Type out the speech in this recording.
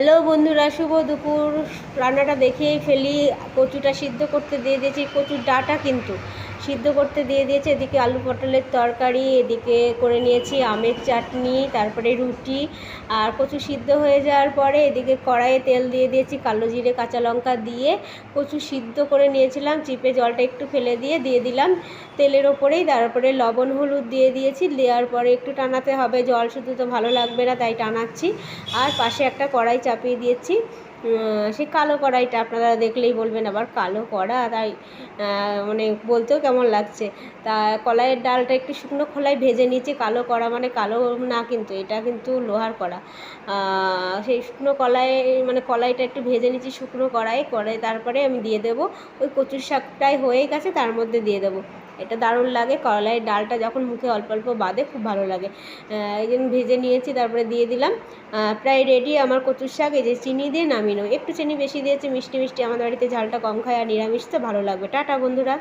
Hello বন্ধুরা, শুভ দুপুর। রান্নাটা দেখেই ফেলি। কচুটা সিদ্ধ করতে দিয়ে দিয়েছি। কচুর ডাটা কিন্তু। সিদ্ধ করতে দিয়ে দিয়েছি। এদিকে আলু পটলের তরকারি, এদিকে করে নিয়েছি আমের চাটনি, তারপরে রুটি আর কচু সিদ্ধ হয়ে যাওয়ার পরে এদিকে কড়াইয়ে তেল দিয়ে দিয়েছি কালো জিরে, কাঁচা লঙ্কা দিয়ে কচু সিদ্ধ করে নিয়েছিলাম। চিপে জলটা একটু ফেলে দিয়ে দিয়ে দিলাম তেলের ওপরেই। তারপরে লবণ, হলুদ দিয়ে দিয়েছি। দেওয়ার পরে একটু টানাতে হবে। জল শুধু তো ভালো লাগবে না, তাই টানাচ্ছি। আর পাশে একটা কড়াই চাপিয়ে দিয়েছি। সেই কালো কড়াইটা আপনারা দেখলেই বলবেন আবার কালো কড়া, তাই মানে বলতেও কেমন লাগছে। তা কলাইয়ের ডালটা একটু শুকনো খোলায় ভেজে নিয়েছি, কালো কড়া মানে কালো না কিন্তু, এটা কিন্তু লোহার কড়া। সেই শুকনো কলাই মানে কলাইটা একটু ভেজে নিয়েছি শুকনো কড়াই কড়াই তারপরে আমি দিয়ে দেবো, ওই কচুর শাকটাই হয়ে গেছে, তার মধ্যে দিয়ে দেবো। এটা দারুণ লাগে করলাই ডালটা যখন মুখে অল্প অল্প বাদে খুব ভালো লাগে। এই জন্য ভেজে নিয়েছি, তারপরে দিয়ে দিলাম। প্রায় রেডি আমার কচুর শাক, এই যে চিনি দিয়ে নামিয়ে নেব। একটু চিনি বেশি দিয়েছি, মিষ্টি মিষ্টি, আমাদের বাড়িতে ঝালটা কম খায় আর নিরামিষ তো ভালো লাগবে। টাটা বন্ধুরা।